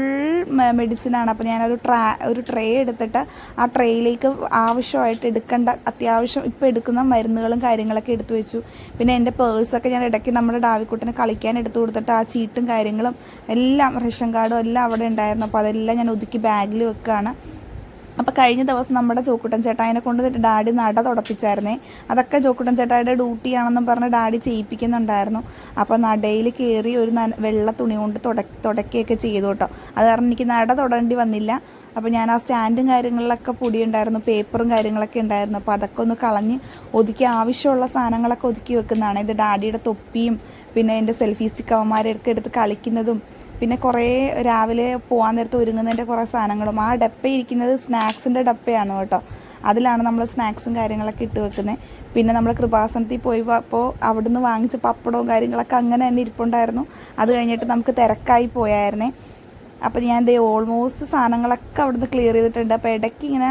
മെഡിസിനാണ് അപ്പോൾ ഞാനൊരു ട്രാ ഒരു ട്രേ എടുത്തിട്ട് ആ ട്രേയിലേക്ക് ആവശ്യമായിട്ട് എടുക്കേണ്ട അത്യാവശ്യം ഇപ്പോൾ എടുക്കുന്ന മരുന്നുകളും കാര്യങ്ങളൊക്കെ എടുത്തു വെച്ചു. പിന്നെ എന്റെ പേഴ്സൊക്കെ ഞാൻ ഇടയ്ക്ക് നമ്മുടെ ഡാവിക്കുട്ടിന് കളിക്കാൻ എടുത്തു കൊടുത്തിട്ട് ആ ചീട്ടും കാര്യങ്ങളും എല്ലാം റേഷൻ കാർഡും എല്ലാം അവിടെ ഉണ്ടായിരുന്നു. അപ്പോൾ അതെല്ലാം ഞാൻ ഒതുക്കി ബാഗിൽ വെക്കുകയാണ്. അപ്പോൾ കഴിഞ്ഞ ദിവസം നമ്മുടെ ചോക്കുട്ടൻ ചേട്ടായിനെ കൊണ്ട് ഡാഡി നട തുടപ്പിച്ചായിരുന്നേ. അതൊക്കെ ചോക്കുട്ടൻ ചേട്ടായുടെ ഡ്യൂട്ടിയാണെന്നും പറഞ്ഞ് ഡാഡി ചെയ്യിപ്പിക്കുന്നുണ്ടായിരുന്നു. അപ്പോൾ നടയിൽ കയറി ഒരു വെള്ള തുണി കൊണ്ട് തുട തുടക്കുകയൊക്കെ ചെയ്തു കേട്ടോ. അത് കാരണം എനിക്ക് നട തുടണ്ടി വന്നില്ല. അപ്പോൾ ഞാൻ ആ സ്റ്റാൻഡും കാര്യങ്ങളിലൊക്കെ പൊടി ഉണ്ടായിരുന്നു പേപ്പറും കാര്യങ്ങളൊക്കെ ഉണ്ടായിരുന്നു. അപ്പോൾ അതൊക്കെ ഒന്ന് കളഞ്ഞ് ഒതുക്കി ആവശ്യമുള്ള സാധനങ്ങളൊക്കെ ഒതുക്കി വെക്കുന്നതാണ്. ഇത് ഡാഡിയുടെ തൊപ്പിയും പിന്നെ എന്റെ സെൽഫി സ്റ്റിക്ക് അവന്മാരൊക്കെ എടുത്ത് കളിക്കുന്നതും പിന്നെ കുറേ രാവിലെ പോകാൻ നേരത്ത് ഒരുങ്ങുന്നതിന്റെ കുറേ സാധനങ്ങളും. ആ ഡപ്പ ഇരിക്കുന്നത് സ്നാക്സിന്റെ ഡപ്പയാണ് കേട്ടോ. അതിലാണ് നമ്മൾ സ്നാക്സും കാര്യങ്ങളൊക്കെ ഇട്ട് വെക്കുന്നത് പിന്നെ നമ്മൾ കൃപാസനത്തിൽ പോയി അപ്പോൾ അവിടുന്ന് വാങ്ങിച്ച പപ്പടവും കാര്യങ്ങളൊക്കെ അങ്ങനെ തന്നെ ഇരിപ്പുണ്ടായിരുന്നു. അത് കഴിഞ്ഞിട്ട് നമുക്ക് തിരക്കായി പോയായിരുന്നേ. അപ്പോൾ ഞാൻ ദേ ഓൾമോസ്റ്റ് സാധനങ്ങളൊക്കെ അവിടുന്ന് ക്ലിയർ ചെയ്തിട്ടുണ്ട്. അപ്പോൾ ഇടയ്ക്ക് ഇങ്ങനെ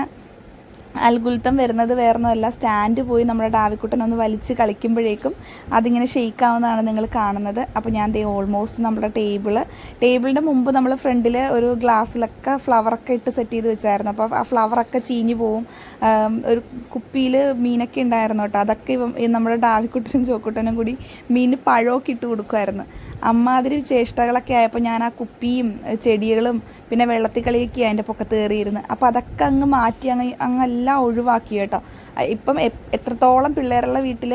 അൽഗുൽത്തം വരുന്നത് വേറൊന്നുമല്ല. സ്റ്റാൻഡ് പോയി നമ്മുടെ ഡാവിക്കുട്ടൻ ഒന്ന് വലിച്ച് കളിക്കുമ്പോഴേക്കും അതിങ്ങനെ ഷെയ്ക്ക് ആവുന്നതാണ് നിങ്ങൾ കാണുന്നത്. അപ്പോൾ ഞാൻ ദേ ഓൾമോസ്റ്റ് നമ്മുടെ ടേബിൾ ടേബിളിന്റെ മുമ്പ് നമ്മൾ ഫ്രണ്ടിൽ ഒരു ഗ്ലാസ്സിലൊക്കെ ഫ്ലവറൊക്കെ ഇട്ട് സെറ്റ് ചെയ്ത് വെച്ചായിരുന്നു. അപ്പോൾ ആ ഫ്ലവറൊക്കെ ചീഞ്ഞ് പോവും. ഒരു കുപ്പിയിൽ മീനൊക്കെ ഉണ്ടായിരുന്നു കേട്ടോ. അതൊക്കെ നമ്മുടെ ഡാവിക്കുട്ടനും ചോക്കുട്ടനും കൂടി മീന് പഴമൊക്കെ ഇട്ട് കൊടുക്കുമായിരുന്നു. അമ്മാതിരി ചേഷ്ടകളൊക്കെ ആയപ്പോൾ ഞാൻ ആ കുപ്പിയും ചെടികളും പിന്നെ വെള്ളത്തിൽ കളിയൊക്കെ അതിന്റെ പൊക്കത്ത് കയറിയിരുന്ന്. അപ്പോൾ അതൊക്കെ അങ്ങ് മാറ്റി അങ്ങ് അങ്ങെല്ലാം ഒഴിവാക്കി കേട്ടോ. ഇപ്പം എത്രത്തോളം പിള്ളേരുള്ള വീട്ടിൽ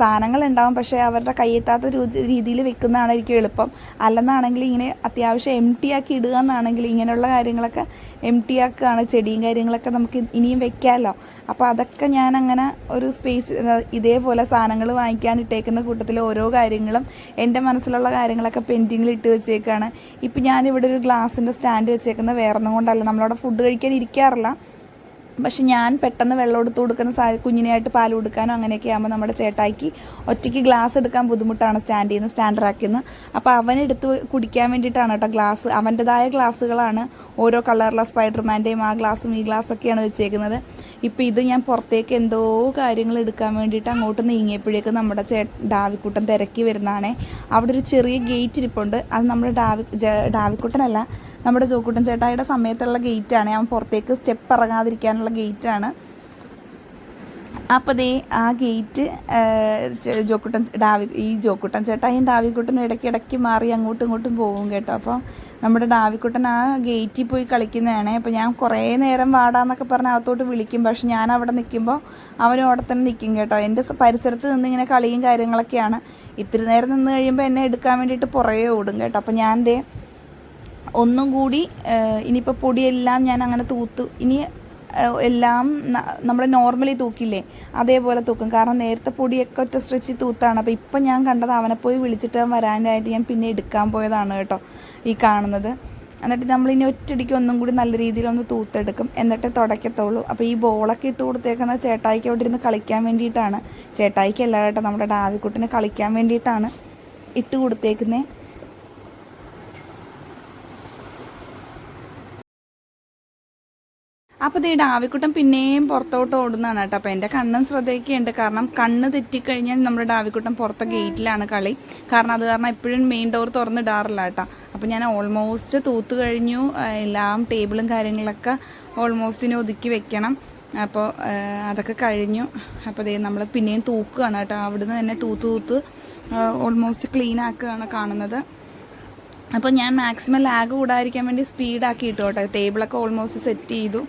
സാധനങ്ങൾ ഉണ്ടാവും പക്ഷേ അവരുടെ കയ്യെത്താത്ത രീതിയിൽ വെക്കുന്നതാണായിരിക്കും എളുപ്പം. അല്ലെന്നാണെങ്കിൽ ഇങ്ങനെ അത്യാവശ്യം എം ടി ആക്കി ഇടുക എന്നാണെങ്കിൽ ഇങ്ങനെയുള്ള കാര്യങ്ങളൊക്കെ എം ടി ആക്കുകയാണ്. ചെടിയും കാര്യങ്ങളൊക്കെ നമുക്ക് ഇനിയും വെക്കാമല്ലോ. അപ്പോൾ അതൊക്കെ ഞാൻ അങ്ങനെ ഒരു സ്പേസ് ഇതേപോലെ സാധനങ്ങൾ വാങ്ങിക്കാൻ ഇട്ടേക്കുന്ന കൂട്ടത്തിൽ ഓരോ കാര്യങ്ങളും എന്റെ മനസ്സിലുള്ള കാര്യങ്ങളൊക്കെ പെൻഡിങ്ങിൽ ഇട്ട് വെച്ചേക്കാണ്. ഇപ്പം ഞാനിവിടെ ഒരു ഗ്ലാസിന്റെ സ്റ്റാൻഡ് വെച്ചേക്കുന്നത് വേറൊന്നും കൊണ്ടല്ല. നമ്മളവിടെ ഫുഡ് കഴിക്കാൻ ഇരിക്കാറില്ല. പക്ഷെ ഞാൻ പെട്ടെന്ന് വെള്ളം എടുത്ത് കൊടുക്കുന്ന സാ കുഞ്ഞിനായിട്ട് പാൽ കൊടുക്കാനോ അങ്ങനെയൊക്കെ ആകുമ്പോൾ നമ്മുടെ ചേട്ടായിക്ക് ഒറ്റയ്ക്ക് ഗ്ലാസ് എടുക്കാൻ ബുദ്ധിമുട്ടാണ് സ്റ്റാൻഡിൽ നിന്ന് സ്റ്റാൻഡ് റാക്കിൽ നിന്ന് അപ്പോൾ അവനെടുത്ത് കുടിക്കാൻ വേണ്ടിയിട്ടാണ് കേട്ടോ ഗ്ലാസ്. അവന്റെതായ ഗ്ലാസ്സുകളാണ് ഓരോ കളറുള്ള സ്പൈഡർമാന്റെയും ആ ഗ്ലാസ്സും ഈ ഗ്ലാസ്സൊക്കെയാണ് വെച്ചേക്കുന്നത്. ഇപ്പോൾ ഇത് ഞാൻ പുറത്തേക്ക് എന്തോ കാര്യങ്ങൾ എടുക്കാൻ വേണ്ടിയിട്ട് അങ്ങോട്ട് നീങ്ങിയപ്പോഴേക്കും നമ്മുടെ ചേ ഡാവിക്കുട്ടൻ തിരക്കി വരുന്നതാണേ. അവിടെ ഒരു ചെറിയ ഗേറ്റ് ഇരിപ്പുണ്ട്. അത് നമ്മുടെ ഡാവി ഡാവിക്കുട്ടനല്ല നമ്മുടെ ജോക്കുട്ടൻ ചേട്ടായിയുടെ സമയത്തുള്ള ഗേറ്റാണ്. ഞാൻ പുറത്തേക്ക് സ്റ്റെപ്പ് ഇറങ്ങാതിരിക്കാനുള്ള ഗേറ്റാണ്. അപ്പോൾ ദേ ആ ഗേറ്റ് ജോക്കുട്ടൻ ഡാവി ഈ ജോക്കുട്ടൻ ചേട്ടായും ഡാവിക്കുട്ടനും ഇടയ്ക്ക് ഇടയ്ക്ക് മാറി അങ്ങോട്ടും ഇങ്ങോട്ടും പോകും കേട്ടോ. അപ്പോൾ നമ്മുടെ ഡാവിക്കുട്ടൻ ആ ഗേറ്റിൽ പോയി കളിക്കുന്നതാണ്. അപ്പോൾ ഞാൻ കുറേ നേരം വാടാന്നൊക്കെ പറഞ്ഞ് അകത്തോട്ട് വിളിക്കും. പക്ഷെ ഞാൻ അവിടെ നിൽക്കുമ്പോൾ അവനും അവിടെ തന്നെ നിൽക്കും കേട്ടോ. എന്റെ പരിസരത്ത് നിന്ന് ഇങ്ങനെ കളിയും കാര്യങ്ങളൊക്കെയാണ്. ഇത്തിരി നേരം നിന്ന് കഴിയുമ്പോൾ എന്നെ എടുക്കാൻ വേണ്ടിയിട്ട് പുറകെ ഓടും കേട്ടോ. അപ്പോൾ ഞാൻ ദേ ഒന്നും കൂടി ഇനിയിപ്പോൾ പൊടിയെല്ലാം ഞാൻ അങ്ങനെ തൂത്ത് ഇനി എല്ലാം നമ്മൾ നോർമലി തൂക്കില്ലേ അതേപോലെ തൂക്കും. കാരണം നേരത്തെ പൊടിയൊക്കെ ഒറ്റ സ്ട്രെച്ചിൽ തൂത്താണ്. അപ്പോൾ ഇപ്പം ഞാൻ കണ്ടത് അവനെ പോയി വിളിച്ചിട്ട് വരാനായിട്ട് ഞാൻ പിന്നെ എടുക്കാൻ പോയതാണ് കേട്ടോ ഈ കാണുന്നത്. എന്നിട്ട് നമ്മൾ ഇനി ഒറ്റടിക്ക് ഒന്നും കൂടി നല്ല രീതിയിൽ ഒന്ന് തൂത്തെടുക്കും. എന്നിട്ട് തുടക്കത്തുള്ളൂ. അപ്പോൾ ഈ ബോളൊക്കെ ഇട്ട് കൊടുത്തേക്കുന്ന ചേട്ടായിക്ക് അവിടെ ഇരുന്ന് കളിക്കാൻ വേണ്ടിയിട്ടാണ്. ചേട്ടായിക്കല്ല കേട്ടോ നമ്മുടെ ഡാവിക്കുട്ടിന് കളിക്കാൻ വേണ്ടിയിട്ടാണ് ഇട്ട് കൊടുത്തേക്കുന്നത് അപ്പോൾ ദേ ഡാവിക്കുട്ടൻ പിന്നെയും പുറത്തോട്ട് ഓടുന്നതാണ് കേട്ടോ. അപ്പോൾ എന്റെ കണ്ണും ശ്രദ്ധയൊക്കെയുണ്ട്. കാരണം കണ്ണ് തെറ്റിക്കഴിഞ്ഞാൽ നമ്മുടെ ഡാവിക്കുട്ടൻ പുറത്തെ ഗേറ്റിലാണ് കളി. കാരണം അത് കാരണം എപ്പോഴും മെയിൻ ഡോർ തുറന്നിടാറില്ല കേട്ടോ. അപ്പോൾ ഞാൻ ഓൾമോസ്റ്റ് തൂത്ത് കഴിഞ്ഞു. എല്ലാം ടേബിളും കാര്യങ്ങളൊക്കെ ഓൾമോസ്റ്റ് ഇനി ഒതുക്കി വെക്കണം. അപ്പോൾ അതൊക്കെ കഴിഞ്ഞു. അപ്പോൾ ദേ നമ്മൾ പിന്നെയും തൂക്കുകയാണ് കേട്ടോ. അവിടുന്ന് തന്നെ തൂത്ത് തൂത്ത് ഓൾമോസ്റ്റ് ക്ലീൻ ആക്കുകയാണ് കാണുന്നത്. അപ്പോൾ ഞാൻ മാക്സിമം ലാഗ് കൂടാതിരിക്കാൻ വേണ്ടി സ്പീഡാക്കി ഇട്ടോട്ടെ ടേബിളൊക്കെ ഓൾമോസ്റ്റ് സെറ്റ് ചെയ്തു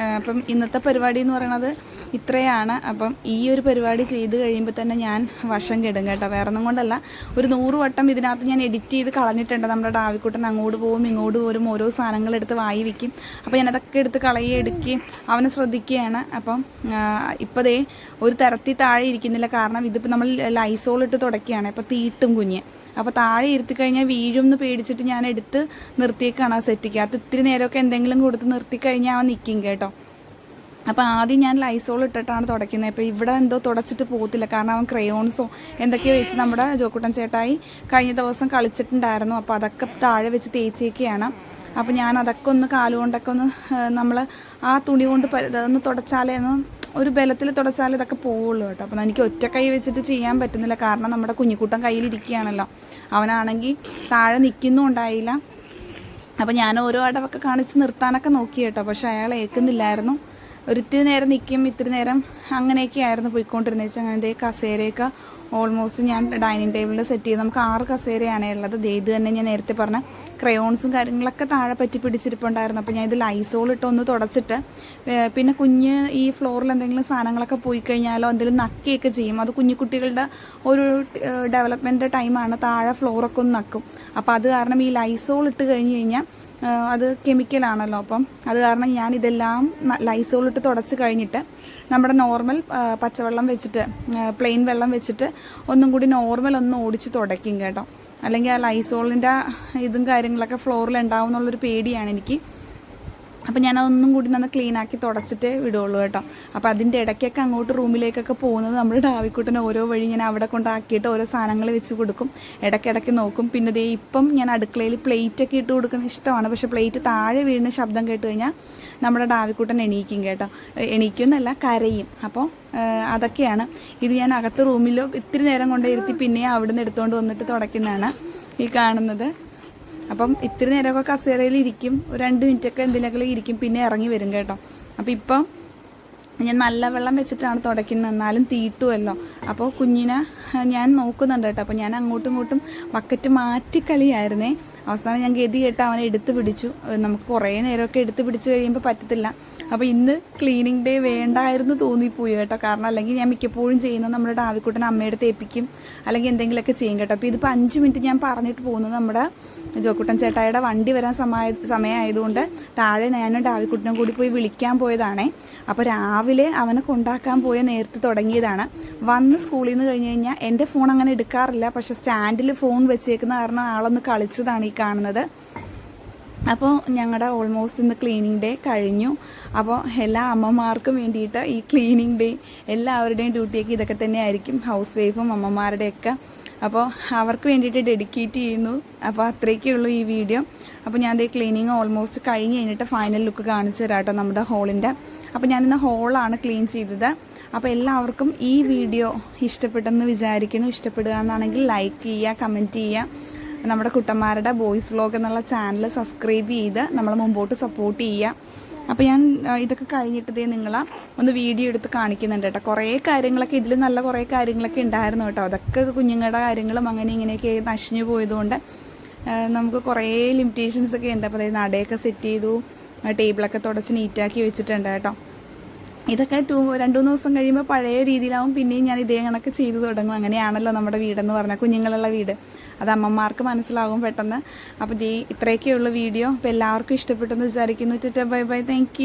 ആ, അപ്പം ഇന്നത്തെ പരിപാടി എന്ന് പറയുന്നത് ഇത്രയാണ്. അപ്പം ഈ ഒരു പരിപാടി ചെയ്ത് കഴിയുമ്പോൾ തന്നെ ഞാൻ വശം കെടും കേട്ടോ. വേറെ ഒന്നും കൊണ്ടല്ല. ഒരു നൂറ് വട്ടം ഇതിനകത്ത് ഞാൻ എഡിറ്റ് ചെയ്ത് കളഞ്ഞിട്ടുണ്ട്. നമ്മുടെ ഡാവിക്കുട്ടൻ അങ്ങോട്ട് പോകും ഇങ്ങോട്ട് പോരും ഓരോ സാധനങ്ങൾ എടുത്ത് വായി വയ്ക്കും അപ്പോൾ ഞാൻ അതൊക്കെ എടുത്ത് കളയുകയും എടുക്കുകയും അവനെ ശ്രദ്ധിക്കുകയാണ്. അപ്പം ഇപ്പോൾ ദേ ഒരു തരത്തിൽ താഴെ ഇരിക്കുന്നില്ല. കാരണം ഇതിപ്പോൾ നമ്മൾ ലൈസോൾ ഇട്ട് തുടക്കുകയാണ്. അപ്പോൾ തീട്ടും കുഞ്ഞ്. അപ്പോൾ താഴെ ഇരുത്തി കഴിഞ്ഞാൽ വീഴും എന്ന് പേടിച്ചിട്ട് ഞാൻ എടുത്ത് നിർത്തിയേക്കാണ് ആ സെറ്റിക്ക്. അത് ഇത്തിരി നേരമൊക്കെ എന്തെങ്കിലും കൊടുത്ത് നിർത്തി കഴിഞ്ഞാൽ അവൻ നിൽക്കും കേട്ടോ. അപ്പോൾ ആദ്യം ഞാൻ ലൈസോൾ ഇട്ടിട്ടാണ് തുടയ്ക്കുന്നത്. അപ്പോൾ ഇവിടെ എന്തോ തുടച്ചിട്ട് പോകത്തില്ല. കാരണം അവൻ ക്രയോൺസോ എന്തൊക്കെയോ വെച്ച് നമ്മുടെ ജോക്കുട്ടൻ ചേട്ടായി കഴിഞ്ഞ ദിവസം കളിച്ചിട്ടുണ്ടായിരുന്നു. അപ്പോൾ അതൊക്കെ താഴെ വെച്ച് തേച്ചേക്കുകയാണ്. അപ്പോൾ ഞാൻ അതൊക്കെ ഒന്ന് കാലുകൊണ്ടൊക്കെ ഒന്ന് നമ്മൾ ആ തുണി കൊണ്ട് ഒന്ന് തുടച്ചാലേ ഒന്ന് ഒരു ബലത്തിൽ തുടച്ചാൽ ഇതൊക്കെ പോവുള്ളൂ കേട്ടോ. അപ്പം എനിക്ക് ഒറ്റ കൈ വെച്ചിട്ട് ചെയ്യാൻ പറ്റുന്നില്ല. കാരണം നമ്മുടെ കുഞ്ഞിക്കുട്ടൻ കയ്യിലിരിക്കുകയാണല്ലോ. അവനാണെങ്കിൽ താഴെ നിൽക്കുന്നും ഉണ്ടായില്ല. അപ്പം ഞാൻ ഓരോ അടവൊക്കെ കാണിച്ച് നിർത്താനൊക്കെ നോക്കി കേട്ടോ. പക്ഷെ അയാൾ ഏൽക്കുന്നില്ലായിരുന്നു. ഒരു ഇത്തിരി നേരം നിൽക്കും ഇത്തിരി നേരം അങ്ങനെയൊക്കെ ആയിരുന്നു പോയിക്കൊണ്ടിരുന്നത്. വെച്ചാൽ അങ്ങനെ ദേ കസേരയൊക്കെ ഓൾമോസ്റ്റ് ഞാൻ ഡൈനിങ് ടേബിളിൽ സെറ്റ് ചെയ്ത് നമുക്ക് ആറ് കസേരയാണ് ഉള്ളത്. ഇത് തന്നെ ഞാൻ നേരത്തെ പറഞ്ഞ ക്രയോൺസും കാര്യങ്ങളൊക്കെ താഴെ പറ്റി പിടിച്ചിരിപ്പുണ്ടായിരുന്നു. അപ്പോൾ ഞാൻ ഇത് ലൈസോൾ ഇട്ടൊന്ന് തുടച്ചിട്ട് ഏ, പിന്നെ കുഞ്ഞ് ഈ ഫ്ലോറിൽ എന്തെങ്കിലും സാധനങ്ങളൊക്കെ പോയി കഴിഞ്ഞാലോ എന്തെങ്കിലും നക്കുകയൊക്കെ ചെയ്യും. അത് കുഞ്ഞു കുട്ടികളുടെ ഒരു ഡെവലപ്മെന്റ് ടൈമാണ് താഴെ ഫ്ലോറൊക്കെ ഒന്ന് നക്കും. അപ്പോൾ അത് കാരണം ഈ ലൈസോൾ ഇട്ട് കഴിഞ്ഞ് കഴിഞ്ഞാൽ അത് കെമിക്കലാണല്ലോ അപ്പം. അത് കാരണം ഞാൻ ഇതെല്ലാം ലൈസോളിട്ട് തുടച്ച് കഴിഞ്ഞിട്ട് നമ്മുടെ നോർമൽ പച്ചവെള്ളം വെച്ചിട്ട് പ്ലെയിൻ വെള്ളം വെച്ചിട്ട് ഒന്നും കൂടി നോർമൽ ഒന്ന് ഓടിച്ച് തുടയ്ക്കും കേട്ടോ. അല്ലെങ്കിൽ ആ ലൈസോളിന്റെ ഇതും കാര്യങ്ങളൊക്കെ ഫ്ലോറിൽ ഉണ്ടാവും എന്നുള്ളൊരു പേടിയാണ് എനിക്ക്. അപ്പം ഞാൻ അതൊന്നും കൂടി നന്ന് ക്ലീൻ ആക്കി തുടച്ചിട്ടേ വിടുള്ളൂ കേട്ടോ. അപ്പോൾ അതിന്റെ ഇടയ്ക്കൊക്കെ അങ്ങോട്ട് റൂമിലേക്കൊക്കെ പോകുന്നത് നമ്മൾ ഡാവിക്കുട്ടനെ ഓരോ വഴി ഞാൻ അവിടെ കൊണ്ടാക്കിയിട്ട് ഓരോ സാധനങ്ങൾ വെച്ച് കൊടുക്കും. ഇടയ്ക്കിടയ്ക്ക് നോക്കും. പിന്നെ ദേ ഇപ്പം ഞാൻ അടുക്കളയിൽ പ്ലേറ്റ് ഒക്കെ ഇട്ട് കൊടുക്കുന്ന ഇഷ്ടമാണ്. പക്ഷെ പ്ലേറ്റ് താഴെ വീഴുന്ന ശബ്ദം കേട്ട് കഴിഞ്ഞാൽ നമ്മുടെ ഡാവിക്കുട്ടൻ എണീക്കും കേട്ടോ. എണീക്കുമെന്നല്ല കരയും. അപ്പോൾ അതൊക്കെയാണ്. ഇത് ഞാൻ അകത്ത് റൂമിലോ ഇത്തിരി നേരം കൊണ്ടേ ഇരുത്തി പിന്നെ അവിടുന്ന് എടുത്തുകൊണ്ട് വന്നിട്ട് തുടയ്ക്കുന്നതാണ് ഈ കാണുന്നത്. അപ്പം ഇത്ര നേരമൊക്കെ കസേരയിൽ ഇരിക്കും. ഒരു രണ്ട് മിനിറ്റൊക്കെ എന്തിനൊക്കെ ഇരിക്കും. പിന്നെ ഇറങ്ങി വരും കേട്ടോ. അപ്പം ഇപ്പം ഞാൻ നല്ല വെള്ളം വെച്ചിട്ടാണ് തുടയ്ക്കുന്നത്. എന്നാലും തീട്ടുമല്ലോ അപ്പോൾ കുഞ്ഞിനെ ഞാൻ നോക്കുന്നുണ്ട് കേട്ടോ. അപ്പോൾ ഞാൻ അങ്ങോട്ടും ഇങ്ങോട്ടും ബക്കറ്റ് മാറ്റിക്കളിയായിരുന്നേ. അവസാനം ഞാൻ ഗതി കേട്ട് അവനെ എടുത്തു പിടിച്ചു. നമുക്ക് കുറേ നേരമൊക്കെ എടുത്തു പിടിച്ച് കഴിയുമ്പോൾ പറ്റത്തില്ല. അപ്പോൾ ഇന്ന് ക്ലീനിങ് ഡേ വേണ്ടായിരുന്നു തോന്നിപ്പോയി കേട്ടോ. കാരണം അല്ലെങ്കിൽ ഞാൻ മിക്കപ്പോഴും ചെയ്യുന്നത് നമ്മുടെ ഡാവിക്കുട്ടൻ അമ്മയുടെ തേപ്പിക്കും അല്ലെങ്കിൽ എന്തെങ്കിലുമൊക്കെ ചെയ്യും കേട്ടോ. അപ്പോൾ ഇതിപ്പോൾ അഞ്ച് മിനിറ്റ് ഞാൻ പറഞ്ഞിട്ട് പോകുന്നത് നമ്മുടെ ജോക്കുട്ടൻ ചേട്ടായുടെ വണ്ടി വരാൻ സമയ സമയമായതുകൊണ്ട് താഴെ ഞാനും ഡാവിക്കുട്ടനും കൂടി പോയി വിളിക്കാൻ പോയതാണേ. അപ്പോൾ രാവിലെ അവനെ കൊണ്ടാക്കാൻ പോയ നേരത്തെ തുടങ്ങിയതാണ്. വന്ന് സ്കൂളിൽ നിന്ന് കഴിഞ്ഞ് കഴിഞ്ഞാൽ എന്റെ ഫോൺ അങ്ങനെ എടുക്കാറില്ല. പക്ഷെ സ്റ്റാൻഡിൽ ഫോൺ വെച്ചേക്കുന്ന കാരണം ആളൊന്ന് കളിച്ചതാണ് ഈ കാണുന്നത്. അപ്പോൾ ഞങ്ങളുടെ ഓൾമോസ്റ്റ് ഇന്ന് ക്ലീനിങ് ഡേ കഴിഞ്ഞു. അപ്പോൾ എല്ലാ അമ്മമാർക്കും വേണ്ടിയിട്ട് ഈ ക്ലീനിങ് ഡേ എല്ലാവരുടെയും ഡ്യൂട്ടിയൊക്കെ ഇതൊക്കെ തന്നെയായിരിക്കും. ഹൗസ് വൈഫും അമ്മമാരുടെയൊക്കെ അപ്പോൾ അവർക്ക് വേണ്ടിയിട്ട് ഡെഡിക്കേറ്റ് ചെയ്യുന്നു. അപ്പോൾ അത്രയൊക്കെ ഉള്ളൂ ഈ വീഡിയോ. അപ്പോൾ ഞാൻ ക്ലീനിങ് ഓൾമോസ്റ്റ് കഴിഞ്ഞ് കഴിഞ്ഞിട്ട് ഫൈനൽ ലുക്ക് കാണിച്ചു തരാം കേട്ടോ നമ്മുടെ ഹോളിന്റെ. അപ്പോൾ ഞാനിന്ന് ഹോളാണ് ക്ലീൻ ചെയ്തത്. അപ്പോൾ എല്ലാവർക്കും ഈ വീഡിയോ ഇഷ്ടപ്പെട്ടെന്ന് വിചാരിക്കുന്നു. ഇഷ്ടപ്പെടുകയാണെന്നാണെങ്കിൽ ലൈക്ക് ചെയ്യുക കമന്റ് ചെയ്യുക. നമ്മുടെ കുട്ടന്മാരുടെ ബോയ്സ് വ്ലോഗ് എന്നുള്ള ചാനൽ സബ്സ്ക്രൈബ് ചെയ്ത് നമ്മളെ മുമ്പോട്ട് സപ്പോർട്ട് ചെയ്യുക. അപ്പോൾ ഞാൻ ഇതൊക്കെ കഴിഞ്ഞിട്ട് ദേ നിങ്ങളെ ഒന്ന് വീഡിയോ എടുത്ത് കാണിക്കുന്നുണ്ട് കേട്ടോ. കുറേ കാര്യങ്ങളൊക്കെ ഇതിൽ നല്ല കുറേ കാര്യങ്ങളൊക്കെ ഉണ്ടായിരുന്നു കേട്ടോ. അതൊക്കെ കുഞ്ഞുങ്ങളുടെ കാര്യങ്ങളും അങ്ങനെ ഇങ്ങനെയൊക്കെ നശിഞ്ഞു പോയതുകൊണ്ട് നമുക്ക് കുറേ ലിമിറ്റേഷൻസ് ഒക്കെ ഉണ്ട്. അപ്പോൾ അതായത് നടയൊക്കെ സെറ്റ് ചെയ്തു ടേബിളൊക്കെ തുടച്ച് നീറ്റാക്കി വെച്ചിട്ടുണ്ട് കേട്ടോ. ഇതൊക്കെ ടൂ രണ്ടു മൂന്ന് ദിവസം കഴിയുമ്പോൾ പഴയ രീതിയിലാവും. പിന്നെയും ഞാൻ ഇതേ കണക്ക് ചെയ്തു തുടങ്ങും. അങ്ങനെയാണല്ലോ നമ്മുടെ വീടെന്ന് പറഞ്ഞാൽ കുഞ്ഞുങ്ങളുള്ള വീട്. അത് അമ്മമാർക്ക് മനസ്സിലാകും പെട്ടെന്ന്. അപ്പോൾ ഈ ഇത്രയൊക്കെയുള്ള വീഡിയോ. അപ്പോൾ എല്ലാവർക്കും ഇഷ്ടപ്പെട്ടെന്ന് വിചാരിക്കുന്നു. Bye bye. താങ്ക്